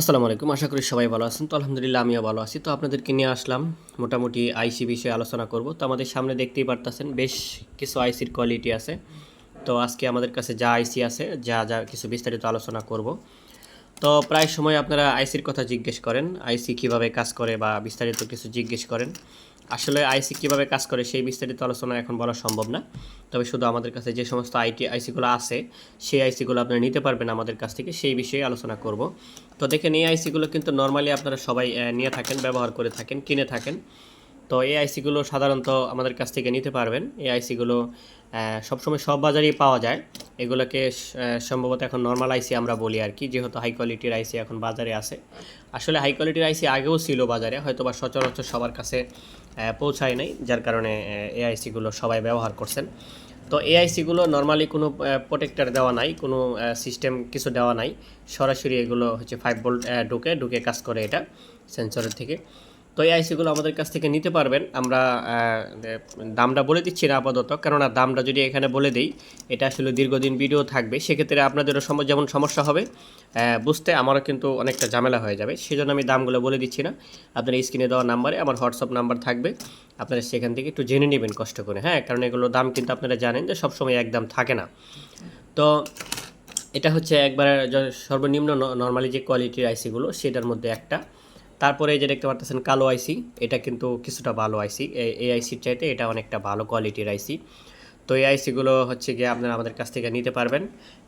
আসসালামু আলাইকুম, আশা করি সবাই ভালো আছেন। তো আলহামদুলিল্লাহ আমিও ভালো আছি। তো আপনাদেরকে নিয়ে আসলাম মোটামুটি আইসি বিষয়ে আলোচনা করব। তো আমাদের সামনে দেখতেই পারতেছেন, বেশ কিছু আইসির কোয়ালিটি আছে। তো আজকে আমাদের কাছে যা আইসি আছে, যা যা কিছু বিস্তারিত আলোচনা করব। তো প্রায় সময় আপনারা আইসির কথা জিজ্ঞেস করেন, আইসি কীভাবে কাজ করে বা বিস্তারিত কিছু জিজ্ঞেস করেন। আসলে আইসি কীভাবে কাজ করে সেই বিস্তারিত আলোচনা এখন বলা সম্ভব না। তবে শুধু আমাদের কাছে যে সমস্ত আইটি, আইসিগুলো আছে, সেই আইসিগুলো আপনারা নিতে পারবেন আমাদের কাছ থেকে, সেই বিষয়ে আলোচনা করব। তো দেখেন, এই আইসিগুলো কিন্তু নর্মালি আপনারা সবাই নিয়ে থাকেন, ব্যবহার করে থাকেন, কিনে থাকেন। তো এই আইসিগুলো সাধারণত আমাদের কাছ থেকে নিতে পারবেন। এই আইসিগুলো সবসময় সব বাজারেই পাওয়া যায়। এগুলোকে সম্ভবত এখন নর্মাল আইসি আমরা বলি আর কি, যেহেতু হাই কোয়ালিটির আইসি এখন বাজারে আছে। আসলে হাই কোয়ালিটির আইসি আগেও ছিল বাজারে হয়তো বা সচরাচর সবার কাছে পৌঁছায় নাই, যার কারণে এই আইসিগুলো সবাই ব্যবহার করছেন। তো এআইসিগুলো নর্মালি কোনো প্রোটেক্টর দেওয়া নাই, কোনো সিস্টেম কিছু দেওয়া নাই। সরাসরি এগুলো হচ্ছে ফাইভ ভোল্ট ঢুকে ঢুকে কাজ করে এটা সেন্সরের থেকে। তো এই আইসিগুলো আমাদের কাছ থেকে নিতে পারবেন। আমরা দামটা বলে দিচ্ছি না আপাতত, কেননা দামটা যদি এখানে বলে দিই, এটা আসলে দীর্ঘদিন ভিডিও থাকবে। সেক্ষেত্রে আপনাদেরও সম যেমন সমস্যা হবে বুঝতে আমারও কিন্তু অনেকটা ঝামেলা হয়ে যাবে। সেজন্য আমি দামগুলো বলে দিচ্ছি না। আপনার স্ক্রিনে দেওয়া নাম্বারে আমার হোয়াটসঅ্যাপ নাম্বার থাকবে। আপনারা সেখান থেকে একটু জেনে নেবেন কষ্ট করে হ্যাঁ? কারণ এগুলোর দাম কিন্তু আপনারা জানেন যে সবসময় একদম থাকে না। তো এটা হচ্ছে একবারে সর্বনিম্ন নর্মালি যে কোয়ালিটির আইসিগুলো, সেটার মধ্যে একটা। তারপরে এই যে দেখতে পারতেছেন কালো আইসি এটা কিন্তু কিছুটা ভালো আইসি এই আইসির চাইতে এটা অনেকটা ভালো কোয়ালিটির আইসি তো এই আইসিগুলো হচ্ছে গিয়ে আপনারা আমাদের কাছ থেকে নিতে পারবেন।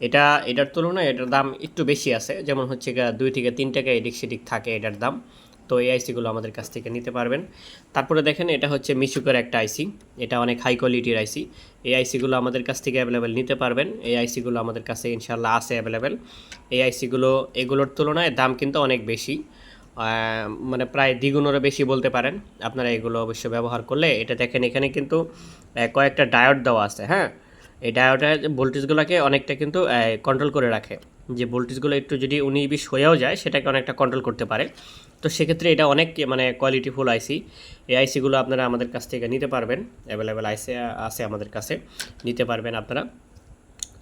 এটা, এটার তুলনায় এটার দাম একটু বেশি আছে, যেমন হচ্ছে গিয়ে দুই থেকে তিন টাকা এদিক সেদিক থাকে এটার দাম। তো এই আইসিগুলো আমাদের কাছ থেকে নিতে পারবেন। তারপরে দেখেন এটা হচ্ছে মিশুকের একটা আইসি এটা অনেক হাই কোয়ালিটির আইসি এই আইসিগুলো আমাদের কাছ থেকে অ্যাভেলেবেল নিতে পারবেন। এই আইসিগুলো আমাদের কাছে ইনশাল্লাহ আছে অ্যাভেলেবেল এই আইসিগুলো এগুলোর তুলনায় দাম কিন্তু অনেক বেশি। মানে প্রায় দ্বিগুণেরও বেশি বলতে পারেন। আপনারা এগুলো অবশ্যই ব্যবহার করলে এটা দেখেন, এখানে কিন্তু কয়েকটা ডায়োড দেওয়া আছে হ্যাঁ? এই ডায়োডের ভোল্টেজগুলোকে অনেকটা কিন্তু কন্ট্রোল করে রাখে। যে ভোল্টেজগুলো একটু যদি উনিশ বিশ হয়েও যায়, সেটাকে অনেকটা কন্ট্রোল করতে পারে। তো সেক্ষেত্রে এটা অনেক মানে কোয়ালিটিফুল আইসি এই আইসিগুলো আপনারা আমাদের কাছ থেকে নিতে পারবেন। অ্যাভেলেবেল আইসি আছে আমাদের কাছে। নিতে পারবেন আপনারা।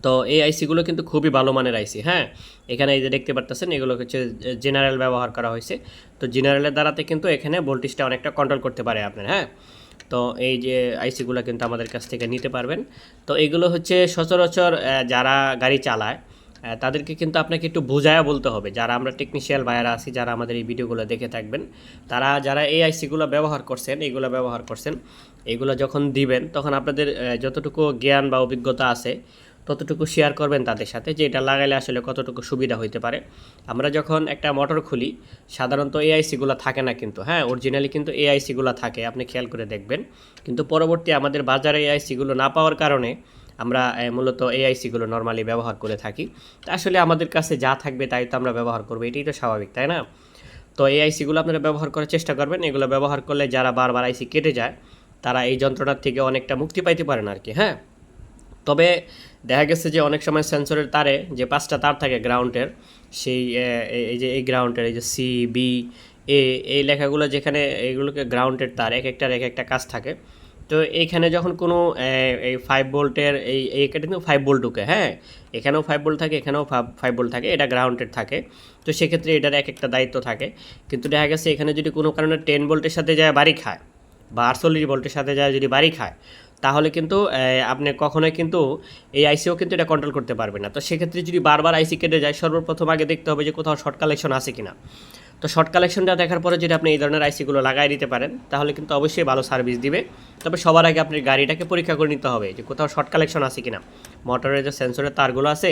তো এই আইসিগুলো কিন্তু খুবই ভালো মানের আইসি হ্যাঁ? এখানে এই যে দেখতে পারতেছেন, এগুলো হচ্ছে জেনারেল ব্যবহার করা হয়েছে। তো জেনারেলের দ্বারাতে কিন্তু এখানে ভোল্টেজটা অনেকটা কন্ট্রোল করতে পারে আপনার হ্যাঁ? তো এই যে আইসিগুলো কিন্তু আমাদের কাছ থেকে নিতে পারবেন। তো এগুলো হচ্ছে সচরাচর যারা গাড়ি চালায় তাদেরকে কিন্তু আপনাকে একটু বোঝায়া বলতে হবে। যারা আমরা টেকনিশিয়াল ভাইয়ারা আছি, যারা আমাদের এই ভিডিওগুলো দেখে থাকবেন, তারা যারা এই আইসিগুলো ব্যবহার করছেন এইগুলো ব্যবহার করছেন, এগুলো যখন দিবেন, তখন আপনাদের যতটুকু জ্ঞান বা অভিজ্ঞতা আছে ততটুকু শেয়ার করবেন তাদের সাথে যে এটা লাগাইলে আসলে কতটুকু সুবিধা হইতে পারে। আমরা যখন একটা মোটর খুলি, সাধারণত এআইসিগুলো থাকে না কিন্তু হ্যাঁ? অরিজিনালি কিন্তু এআইসিগুলো থাকে, আপনি খেয়াল করে দেখবেন। কিন্তু পরবর্তী আমাদের বাজারে এআইসিগুলো না পাওয়ার কারণে আমরা মূলত এআইসিগুলো নর্মালি ব্যবহার করে থাকি। তা আসলে আমাদের কাছে যা থাকবে তাই তো আমরা ব্যবহার করব, এটাই তো স্বাভাবিক, তাই না? তো এআইসিগুলো আপনারা ব্যবহার করার চেষ্টা করবেন, এগুলো ব্যবহার করলে যারা বারবার আইসি কেটে যায়, তারা এই যন্ত্রণার থেকে অনেকটা মুক্তি পাইতে পারেন আর কি হ্যাঁ? তবে দেখা গেছে যে অনেক সময় সেন্সরের তারে, যে পাঁচটা তার থাকে গ্রাউন্ডের, সেই এই- যে, এই গ্রাউন্ডের, এই যে সি, বি, এ, এই লেখাগুলো যেখানে এইগুলোকে গ্রাউন্ডের তার, এক একটার এক একটা কাজ থাকে। তো এইখানে যখন কোনো এই ফাইভ ভোল্টের এই এইটা কিন্তু ফাইভ ভোল্ট ঢুকে হ্যাঁ? এখানেও ফাইভ ভোল্ট থাকে, এখানেও ফাইভ ভোল্ট থাকে, এটা গ্রাউন্ডেড থাকে। তো সেক্ষেত্রে এটার এক একটা দায়িত্ব থাকে। কিন্তু দেখা গেছে এখানে যদি কোনো কারণে টেন ভোল্টের সাথে যায় বাড়ি খায়, বা আটচল্লিশ ভোল্টের সাথে যায় যদি বাড়ি খায় তাহলে কিন্তু আপনি কখনোই কিন্তু এই আইসিও কিন্তু এটা কন্ট্রোল করতে পারবেন না। তো সেক্ষেত্রে যদি বারবার আইসি কেটে যায়, সর্বপ্রথম আগে দেখতে হবে যে কোথাও শর্ট কালেকশন আছে কিনা। তো শর্ট কালেকশনটা দেখার পরে যদি আপনি এই ধরনের আইসিগুলো লাগাই দিতে পারেন, তাহলে কিন্তু অবশ্যই ভালো সার্ভিস দিবে। তবে সবার আগে আপনি গাড়িটাকে পরীক্ষা করে নিতে হবে যে কোথাও শর্ট কালেকশন আছে কিনা। মোটরের যে সেন্সরের তারগুলো আছে,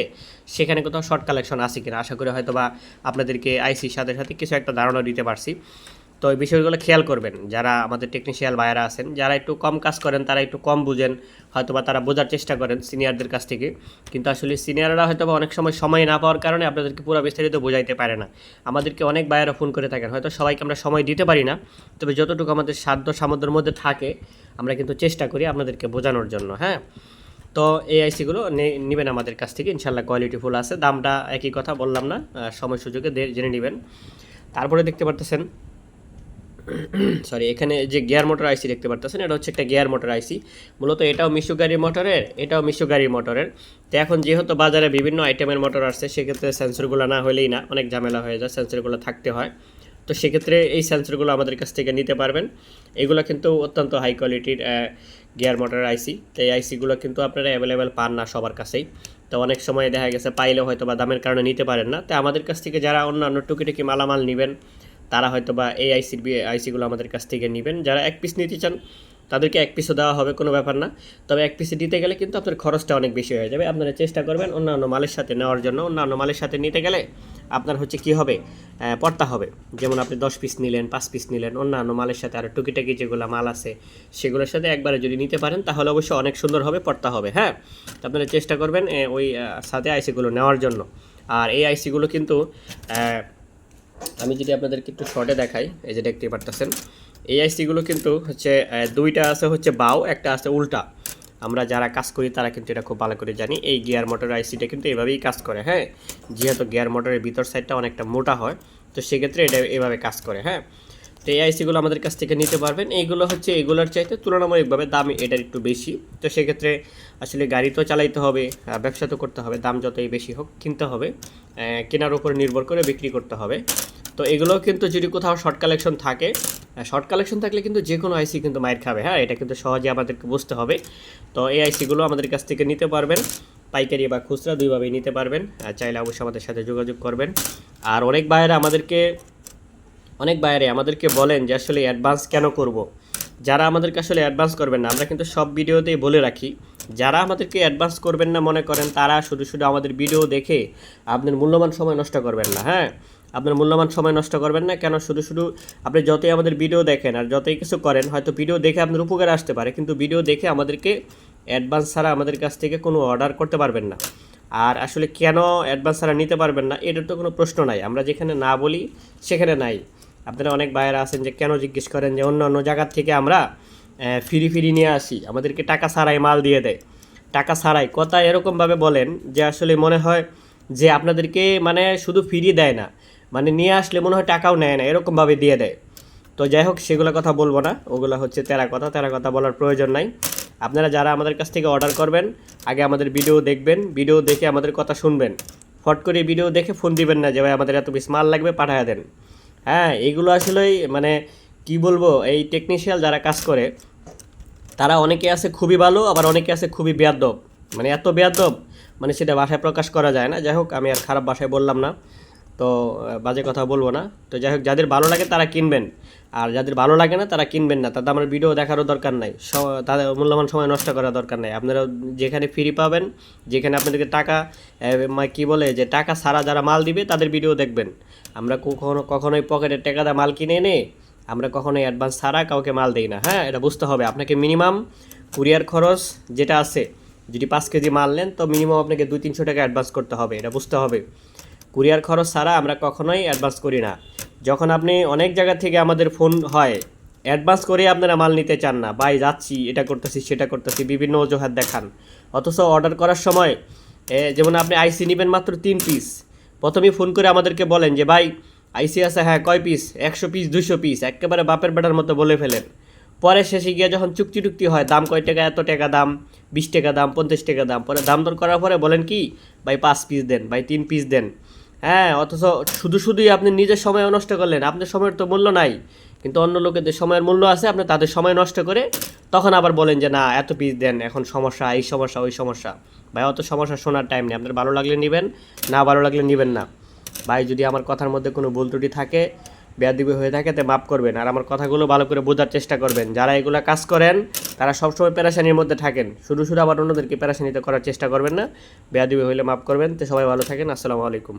সেখানে কোথাও শর্ট কালেকশন আছে কিনা। আশা করি হয়তো বা আপনাদেরকে আইসির সাথে সাথে কিছু একটা ধারণা দিতে পারছি। তো এই বিষয়গুলো খেয়াল করবেন। যারা আমাদের টেকনিশিয়াল ভাইয়ারা আছেন, যারা একটু কম কাজ করেন, তারা একটু কম বুঝেন হয়তো বা তারা বোঝার চেষ্টা করেন সিনিয়রদের কাছ থেকে। কিন্তু আসলে সিনিয়ররা হয়তো অনেক সময় সময় না পাওয়ার কারণে আপনাদেরকে পুরো বিস্তারিত বোঝাইতে পারে না। আমাদেরকে অনেক ভাইয়ারা ফোন করে থাকেন, হয়তো সবাইকে আমরা সময় দিতে পারি না, তবে যতটুকু আমাদের সাধ্য সামর্থ্যের মধ্যে থাকে, আমরা কিন্তু চেষ্টা করি আপনাদেরকে বোঝানোর জন্য হ্যাঁ? তো এই আইসিগুলো নেবেন আমাদের কাছ থেকে ইনশাল্লাহ কোয়ালিটিফুল আছে। দামটা একই কথা বললাম না সময় সুযোগে জেনে নেবেন। তারপরে দেখতে পারতেছেন সরি এখানে যে গিয়ার মোটর আইসি দেখতে পারতেছেন, এটা হচ্ছে একটা গিয়ার মোটর আইসি। মূলত এটাও মিশু গাড়ির মোটরের, এটাও মিশু গাড়ির মোটরের। তো এখন যেহেতু বাজারে বিভিন্ন আইটেমের মোটর আসছে, সেক্ষেত্রে সেন্সরগুলো না হলেই না, অনেক ঝামেলা হয়ে যায় সেন্সরগুলো থাকতে হয়। তো সেক্ষেত্রে এই সেন্সরগুলো আমাদের কাছ থেকে নিতে পারবেন। এগুলো কিন্তু অত্যন্ত হাই কোয়ালিটির গিয়ার মোটর আইসি। তো এই আইসিগুলো কিন্তু আপনারা অ্যাভেলেবেল পান না সবার কাছেই। তো অনেক সময় দেখা গেছে, পাইলেও হয়তো বা দামের কারণে নিতে পারেন না। তো আমাদের কাছ থেকে যারা অন্যান্য টুকিটাকি মালামাল নেবেন তারা হয়তো বা এই আইসির আইসিগুলো আমাদের কাছ থেকে নেবেন। যারা এক পিস নিতে চান, তাদেরকে এক পিসও দেওয়া হবে, কোনো ব্যাপার না। তবে এক পিসে দিতে গেলে কিন্তু আপনার খরচটা অনেক বেশি হয়ে যাবে। আপনারা চেষ্টা করবেন অন্যান্য মালের সাথে নেওয়ার জন্য। অন্যান্য মালের সাথে নিতে গেলে আপনার হচ্ছে কি হবে? পড়তা হবে। যেমন আপনি দশ পিস নিলেন, পাঁচ পিস নিলেন, অন্যান্য মালের সাথে আরও টুকিটাকি যেগুলো মাল আছে, সেগুলোর সাথে একবারে যদি নিতে পারেন, তাহলে অবশ্যই অনেক সুন্দর হবে পড়তা হবে। হ্যাঁ? আপনারা চেষ্টা করবেন ওই সাথে আইসিগুলো নেওয়ার জন্য। আর এই আইসিগুলো কিন্তু আমি যদি আপনাদেরকে একটু শর্টে দেখাই, এই যে দেখতে পারতেছেন। এই আইসিগুলো কিন্তু হচ্ছে দুইটা আছে হচ্ছে বাও, একটা আছে উল্টা। আমরা যারা কাজ করি, তারা কিন্তু এটা খুব ভালো করে জানি। এই গিয়ার মোটর আইসিটা কিন্তু এভাবেই কাজ করে হ্যাঁ? যেহেতু গিয়ার মোটরের ভিতর সাইডটা অনেকটা মোটা হয়, তো সেক্ষেত্রে এটা এভাবে কাজ করে হ্যাঁ? তো এই আইসিগুলো আমাদের কাছ থেকে নিতে পারবেন। এইগুলো হচ্ছে এগুলোর চাইতে তুলনামূলকভাবে দাম এটার একটু বেশি। তো সেক্ষেত্রে আসলে গাড়ি তো চালাইতে হবে ব্যবসা তো করতে হবে, দাম যতই বেশি হোক কিনতে হবে কেনার উপর নির্ভর করে বিক্রি করতে হবে। তো এগুলো কিন্তু যদি কোথাও শর্ট কালেকশন থাকে শর্ট কালেকশন থাকলে কিন্তু যে কোনো আইসি কিন্তু মায়ের খাবে। হ্যাঁ এটা কিন্তু সহজে আমাদেরকে বুঝতে হবে। তো এই আইসিগুলো আমাদের কাছ থেকে নিতে পারবেন। পাইকারি বা খুচরা দুইভাবেই নিতে পারবেন। চাইলে অবশ্যই আমাদের সাথে যোগাযোগ করবেন। আর অনেক বাইরে আমাদেরকে অনেক বাইরে আমাদেরকে বলেন যে আসলে অ্যাডভান্স কেন করব। যারা আমাদেরকে আসলে অ্যাডভান্স করবেন না, আমরা কিন্তু সব ভিডিওতেই বলে রাখি, যারা আমাদেরকে অ্যাডভান্স করবেন না মনে করেন, তারা শুধু শুধু আমাদের ভিডিও দেখে আপনার মূল্যবান সময় নষ্ট করবেন না হ্যাঁ? আপনার মূল্যবান সময় নষ্ট করবেন না, কেন শুধু শুধু আপনি যতই আমাদের ভিডিও দেখেন আর যতই কিছু করেন, হয়তো ভিডিও দেখে আপনার উপকার আসতে পারে, কিন্তু ভিডিও দেখে আমাদেরকে অ্যাডভান্স ছাড়া আমাদের কাছ থেকে কোনো অর্ডার করতে পারবেন না। আর আসলে কেন অ্যাডভান্স ছাড়া নিতে পারবেন না, এটার তো কোনো প্রশ্ন নাই, আমরা যেখানে না বলি সেখানে নাই। আপনারা অনেক বাইরে আছেন যে কেন জিজ্ঞেস করেন যে অন্য অন্য জায়গার থেকে আমরা ফিরি ফিরি নিয়ে আসি। আমাদেরকে টাকা ছাড়াই মাল দিয়ে দেয়। টাকা ছাড়াই। কথা এরকমভাবে বলেন যে আসলে মনে হয় যে আপনাদেরকে মানে শুধু ফিরিয়ে দেয় না মানে নিয়ে আসলে মনে হয় টাকাও নেয় না, এরকমভাবে দিয়ে দেয়। তো যাই হোক, সেগুলো কথা বলব না। ওগুলো হচ্ছে তেরা কথা। তেরা কথা বলার প্রয়োজন নাই। আপনারা যারা আমাদের কাছ থেকে অর্ডার করবেন, আগে আমাদের ভিডিও দেখবেন, ভিডিও দেখে আমাদের কথা শুনবেন। ফট করে ভিডিও দেখে ফোন দিবেন না যে, ভাই, আমাদের এত পিস মাল লাগবে, পাঠায় দেন। হ্যাঁ এগুলো আসলেই মানে কি বলব, এই টেকনিশিয়াল যারা কাজ করে, তারা অনেকে আছে খুবই ভালো, আবার অনেকে আছে খুবই বেয়াদব। মানে এত বেয়াদব মানে সেটা ভাষায় প্রকাশ করা যায় না। যাই হোক, আমি আর খারাপ ভাষায় বললাম না। তো বাজে কথা বলব না। তো যাই হোক, যাদের ভালো লাগে তারা কিনবেন। আর যাদের ভালো লাগে না, তারা কিনবেন না। তাদের আমার ভিডিও দেখারও দরকার নাই। তাদের মূল্যবান সময় নষ্ট করার দরকার নাই। আপনারা যেখানে ফ্রি পাবেন, যেখানে আপনাদেরকে টাকা কি বলে যে, টাকা ছাড়া যারা মাল দিবে, তাদের ভিডিও দেখবেন। আমরা কখনো, কখনোই পকেটের টাকা দিয়ে মাল কিনে এনে, আমরা কখনোই অ্যাডভান্স ছাড়া কাউকে মাল দিই না। হ্যাঁ এটা বুঝতে হবে। আপনাকে মিনিমাম কুরিয়ার খরচ যেটা আছে, যদি পাঁচ কেজি মাল নেন, তো মিনিমাম আপনাকে দুই তিনশো টাকা অ্যাডভান্স করতে হবে। এটা বুঝতে হবে। কুরিয়ার খরচ ছাড়া আমরা কখনোই অ্যাডভান্স করি না। যখন আপনি অনেক জায়গা থেকে আমাদের ফোন হয় অ্যাডভান্স করে আপনারা মাল নিতে চান না। ভাই, যাচ্ছি, এটা করতেছি, সেটা করতেছি, বিভিন্ন অজুহাত দেখান। অথচ অর্ডার করার সময় যেমন আপনি আইসি নেবেন মাত্র তিন পিস প্রথমেই ফোন করে আমাদেরকে বলেন যে, ভাই আইসি আছে হ্যাঁ কয় পিস একশো পিস দুশো পিস একেবারে বাপের বেটার মতো বলে ফেলেন। পরে শেষে গিয়ে যখন চুক্তি টুক্তি হয়, দাম কয় টাকা? এত টাকা দাম? বিশ টাকা দাম? পঞ্চাশ টাকা দাম? পরে দাম দর করার পরে বলেন কি, ভাই, পাঁচ পিস দেন, ভাই, তিন পিস দেন। হ্যাঁ অথচ শুধু শুধুই আপনি নিজের সময় নষ্ট করলেন। আপনার সময়ের তো মূল্য নাই। কিন্তু অন্য লোকেদের সময়ের মূল্য আছে, আপনি তাদের সময় নষ্ট করে তখন আবার বলেন যে, না, এত পিস দেন, এখন সমস্যা, এই সমস্যা, ওই সমস্যা। ভাই, অত সমস্যা শোনার টাইম নেই। আপনার ভালো লাগলে নেবেন, না ভালো লাগলে নেবেন না। ভাই, যদি আমার কথার মধ্যে কোনো ভুল ত্রুটি থাকে, বেয়াদিবি হয়ে থাকে, তো মাফ করবেন। আর আমার কথাগুলো ভালো করে বোঝার চেষ্টা করবেন। যারা এগুলা কাজ করেন, তারা সবসময় পেরাশানির মধ্যে থাকেন। শুধু শুধু আবার অন্যদেরকে পেরাশানিতে করার চেষ্টা করবেন না। বেয়াদিবি হইলে মাফ করবেন। তো সবাই ভালো থাকেন। আসসালামু আলাইকুম।